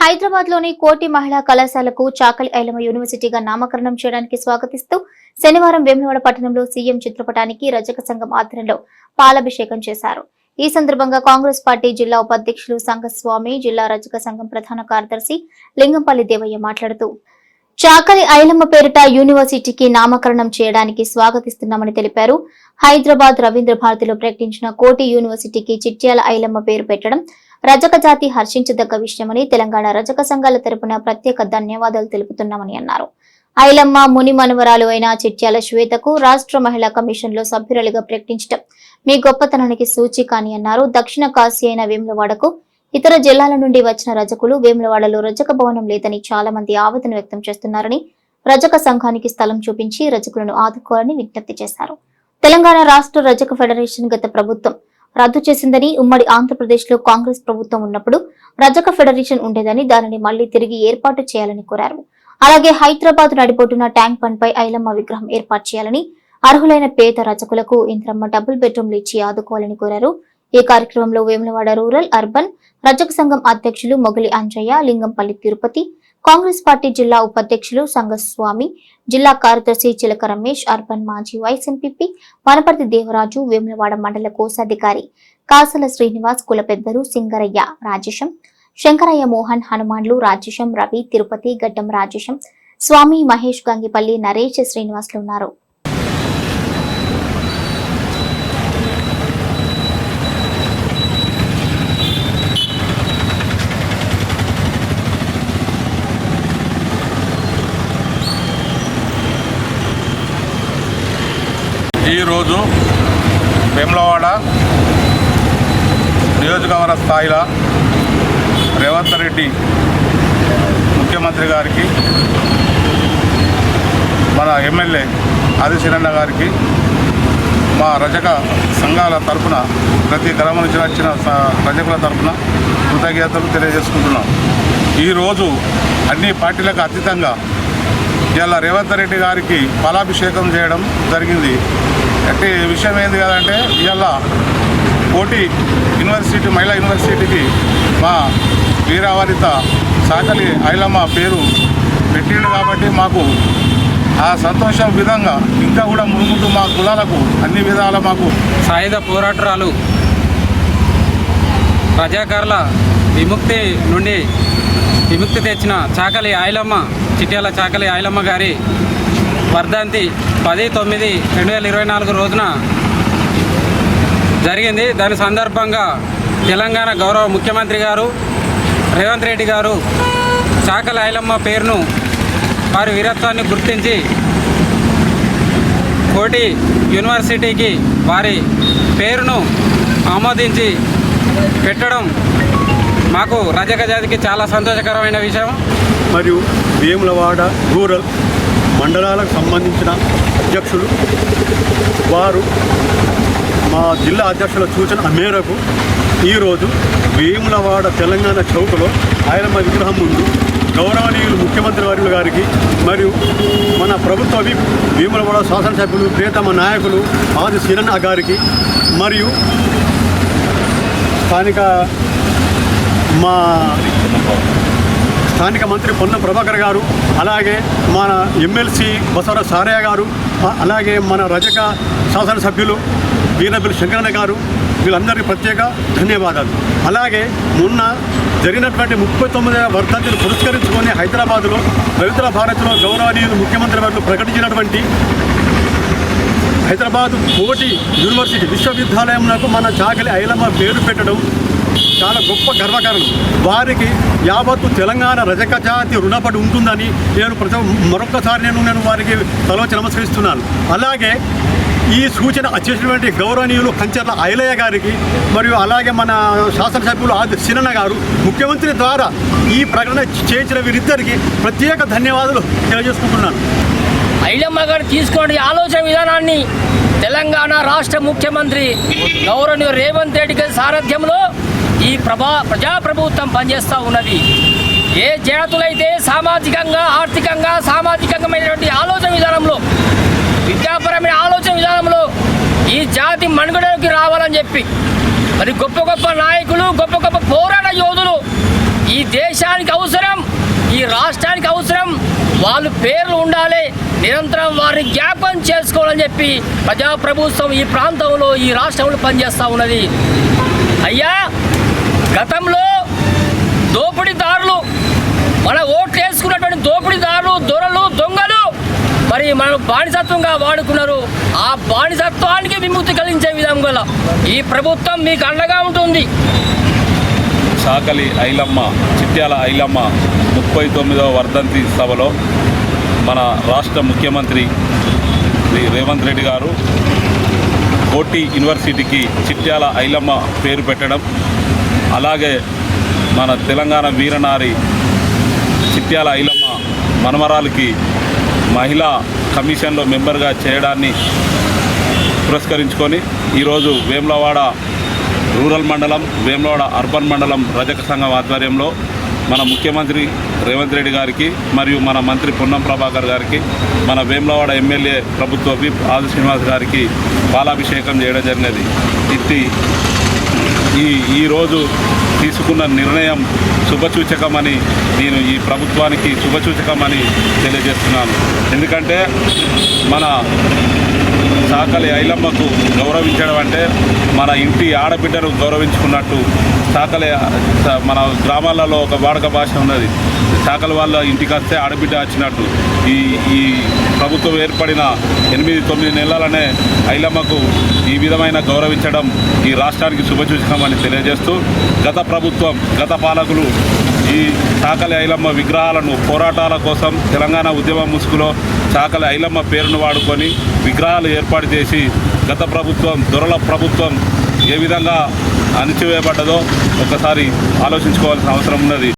హైదరాబాద్లోని కోటి మహిళా కళాశాలకు చాకలి ఐలమ్మ యూనివర్సిటీగా నామకరణం చేయడానికి స్వాగతిస్తూ శనివారం వేములవాడ పట్టణంలో సీఎం చిత్రపటానికి రజక సంఘం ఆధ్వర్యంలో పాలాభిషేకం చేశారు. ఈ సందర్భంగా కాంగ్రెస్ పార్టీ జిల్లా ఉపాధ్యక్షులు సంఘస్వామి జిల్లా రజక సంఘం ప్రధాన కార్యదర్శి లింగంపల్లి దేవయ్య మాట్లాడుతూ చాకలి ఐలమ్మ పేరిట యూనివర్సిటీకి నామకరణం చేయడానికి స్వాగతిస్తున్నామని తెలిపారు. హైదరాబాద్ రవీంద్ర భారతిలో ప్రకటించిన కోటి యూనివర్సిటీకి చిట్యాల ఐలమ్మ పేరు పెట్టడం రజక జాతి హర్షించదగ్గ విషయమని తెలంగాణ రజక సంఘాల తరపున ప్రత్యేక ధన్యవాదాలు తెలుపుతున్నామని అన్నారు. ఐలమ్మ ముని మనవరాలు అయిన చిట్యాల శ్వేతకు రాష్ట్ర మహిళా కమిషన్లో సభ్యురాలుగా ప్రకటించడం మీ గొప్పతనానికి సూచిక అని అన్నారు. దక్షిణ కాశీ అయిన వేములవాడకు ఇతర జిల్లాల నుండి వచ్చిన రజకులు వేములవాడలో రజక భవనం లేదని చాలా మంది ఆవేదన వ్యక్తం చేస్తున్నారని రజక సంఘానికి స్థలం చూపించి రజకులను ఆదుకోవాలని విజ్ఞప్తి చేశారు. తెలంగాణ రాష్ట్ర రజక ఫెడరేషన్ గత ప్రభుత్వం రద్దు చేసిందని ఉమ్మడి ఆంధ్రప్రదేశ్లో కాంగ్రెస్ ప్రభుత్వం ఉన్నప్పుడు రజక ఫెడరేషన్ ఉండేదని దానిని మళ్ళీ తిరిగి ఏర్పాటు చేయాలని కోరారు. అలాగే హైదరాబాద్ నడిపోతున్న ట్యాంక్ బండ్ పై ఐలమ్మ విగ్రహం ఏర్పాటు చేయాలని అర్హులైన పేద రజకులకు ఇంద్రమ్మ డబుల్ బెడ్రూమ్లు ఇచ్చి ఆదుకోవాలని కోరారు. ఈ కార్యక్రమంలో వేములవాడ రూరల్ అర్బన్ రజక సంఘం అధ్యక్షులు మొగలి అంజయ్య లింగంపల్లి తిరుపతి కాంగ్రెస్ పార్టీ జిల్లా ఉపాధ్యక్షులు సంగస్వామి జిల్లా కార్యదర్శి చిలక రమేష్ అర్బన్ మాజీ వైస్ ఎంపీపీ వనపర్తి దేవరాజు వేములవాడ మండల కోశాధికారి కాసల శ్రీనివాస్ కుల పెద్దలు సింగరయ్య రాజేశం శంకరయ్య మోహన్ హనుమాన్లు రాజేశం రవి తిరుపతి గడ్డం రాజేశం స్వామి మహేష్ గంగిపల్లి నరేష్ శ్రీనివాస్లు ఉన్నారు. ఈరోజు వేములవాడ నియోజకవర్గ స్థాయిలో రేవంత్ రెడ్డి ముఖ్యమంత్రి గారికి మన ఎమ్మెల్యే ఆదిశిరణ్య గారికి మా రజక సంఘాల తరపున ప్రతి గ్రామం నుంచి వచ్చిన స- రజకుల తరపున కృతజ్ఞతలు తెలియజేసుకుంటున్నాం. ఈరోజు అన్ని పార్టీలకు అతీతంగా ఇలా రేవంత్ రెడ్డి గారికి ఫలాభిషేకం చేయడం జరిగింది. అంటే విషయం ఏంది కదంటే ఇవాళ కోటి యూనివర్సిటీ మహిళా యూనివర్సిటీకి మా వీరావరిత సాకలి ఐలమ్మ పేరు పెట్టిండు కాబట్టి మాకు ఆ సంతోషం విధంగా ఇంకా కూడా ముందు మా కులాలకు అన్ని విధాల మాకు సాయుధ పోరాటరాలు ప్రజాకారుల విముక్తి నుండి విముక్తి తెచ్చిన చాకలి ఆయలమ్మ చిట్యాల చాకలి ఆయలమ్మ గారి వర్ధంతి పది తొమ్మిది రెండు వేల ఇరవై నాలుగు రోజున జరిగింది. దాని సందర్భంగా తెలంగాణ గౌరవ ముఖ్యమంత్రి గారు రేవంత్ రెడ్డి గారు చాకల ఐలమ్మ పేరును వారి వీరత్వాన్ని గుర్తించి కోటి యూనివర్సిటీకి వారి పేరును ఆమోదించి పెట్టడం మాకు రజక జాతికి చాలా సంతోషకరమైన విషయం. మరియు వేములవాడ రూరల్ మండలాలకు సంబంధించిన అధ్యక్షులు వారు మా జిల్లా అధ్యక్షుల సూచన మేరకు ఈరోజు వేములవాడ తెలంగాణ చౌకలో ఆయనమ్మ విగ్రహం ముందు గౌరవనీయులు ముఖ్యమంత్రి వర్యులు గారికి మరియు మన ప్రభుత్వ విప్ వేములవాడ శాసనసభ్యులు ప్రియతమ నాయకులు ఆది సిరణ గారికి మరియు స్థానిక మా స్థానిక మంత్రి పొన్న ప్రభాకర్ గారు అలాగే మన ఎమ్మెల్సీ బసవరాజ్ సారయ్య గారు అలాగే మన రజక శాసనసభ్యులు వీరబిల్ శంకరన్న గారు వీళ్ళందరికీ ప్రత్యేక ధన్యవాదాలు. అలాగే మొన్న జరిగినటువంటి ముప్పై తొమ్మిదవ వర్ధంతిని పురస్కరించుకొని హైదరాబాదులో పవిత్ర భారత్లో గౌరవనీయులు ముఖ్యమంత్రి వారు ప్రకటించినటువంటి హైదరాబాద్ కోటి యూనివర్సిటీ విశ్వవిద్యాలయంలో మన చాకలి ఐలమ్మ పేరు పెట్టడం చాలా గొప్ప గర్వకారణం. వారికి యావత్తు తెలంగాణ రజక జాతి రుణపడి ఉంటుందని నేను ప్రతి మరొకసారి నేను నేను వారికి తలవచ్చి నమస్కరిస్తున్నాను. అలాగే ఈ సూచన చేసినటువంటి గౌరవనీయులు కంచర్ల ఐలయ్య గారికి మరియు అలాగే మన శాసనసభ్యులు ఆది సినన్న గారు ముఖ్యమంత్రి ద్వారా ఈ ప్రకటన చేయించిన వీరిద్దరికి ప్రత్యేక ధన్యవాదాలు తెలియజేసుకుంటున్నాను. ఐలమ్మ గారు తీసుకోండి ఆలోచన విధానాన్ని. తెలంగాణ రాష్ట్ర ముఖ్యమంత్రి గౌరవనీయ రేవంత్ రెడ్డి గారి సారథ్యంలో ఈ ప్రభా ప్రజాప్రభుత్వం పనిచేస్తూ ఉన్నది. ఏ జాతులైతే సామాజికంగా ఆర్థికంగా సామాజికమైనటువంటి ఆలోచన విధానంలో విద్యాపరమైన ఆలోచన విధానంలో ఈ జాతి మనుగడలోకి రావాలని చెప్పి మరి గొప్ప గొప్ప నాయకులు గొప్ప గొప్ప పోరాట యోధులు ఈ దేశానికి అవసరం ఈ రాష్ట్రానికి అవసరం వాళ్ళు పేర్లు ఉండాలి నిరంతరం వారిని జ్ఞాపకం చేసుకోవాలని చెప్పి ప్రజాప్రభుత్వం ఈ ప్రాంతంలో ఈ రాష్ట్రంలో పనిచేస్తూ ఉన్నది. అయ్యా గతంలో దోపిడీదారులు మన ఓట్లు వేసుకున్నటువంటి దోపిడీదారులు దొరలు దొంగలు మరి మనం బానిసత్వంగా వాడుకున్నారు. ఆ బానిసత్వానికి విముక్తి కలిగించే విధంగా ఈ ప్రభుత్వం మీకు అండగా ఉంటుంది. సాకలి ఐలమ్మ చిట్యాల ఐలమ్మ ముప్పై తొమ్మిదవ వర్ధంతి సభలో మన రాష్ట్ర ముఖ్యమంత్రి శ్రీ రేవంత్ రెడ్డి గారు కోటి యూనివర్సిటీకి చిట్యాల ఐలమ్మ పేరు పెట్టడం అలాగే మన తెలంగాణ వీరనారి చిత్యాల ఐలమ్మ మనమరాలకి మహిళా కమిషన్లో మెంబర్గా చేయడాన్ని పురస్కరించుకొని ఈరోజు వేములవాడ రూరల్ మండలం వేములవాడ అర్బన్ మండలం రజక సంఘం ఆధ్వర్యంలో మన ముఖ్యమంత్రి రేవంత్ రెడ్డి గారికి మరియు మన మంత్రి పొన్నం ప్రభాకర్ గారికి మన వేములవాడ ఎమ్మెల్యే ప్రభుత్వ విప్ ఆది శ్రీనివాస్ గారికి పాలాభిషేకం చేయడం జరిగినది. ఇది ఈ ఈరోజు తీసుకున్న నిర్ణయం శుభసూచకమని నేను ఈ ప్రభుత్వానికి శుభసూచకమని తెలియజేస్తున్నాను. ఎందుకంటే మన చాకలి ఐలమ్మకు గౌరవించడం అంటే మన ఇంటి ఆడబిడ్డను గౌరవించుకున్నట్టు చాకలి మన గ్రామాలలో ఒక వాడక భాష ఉన్నది. చాకలి వాళ్ళ ఇంటికి వస్తే ఆడబిడ్డ వచ్చినట్టు. ఈ ఈ ప్రభుత్వం ఏర్పడిన ఎనిమిది తొమ్మిది నెలలనే ఐలమ్మకు ఈ విధమైన గౌరవించడం ఈ రాష్ట్రానికి శుభసూచకమని తెలియజేస్తూ గత ప్రభుత్వం గత పాలకులు ఈ చాకలి ఐలమ్మ విగ్రహాలను పోరాటాల కోసం తెలంగాణ ఉద్యమ ముసుగులో చాకలి ఐలమ్మ పేరును వాడుకొని విగ్రహాలు ఏర్పాటు చేసి గత ప్రభుత్వం దొరల ప్రభుత్వం ఏ విధంగా అణిచివేయబడ్డదో ఒకసారి ఆలోచించుకోవాల్సిన అవసరం ఉన్నది.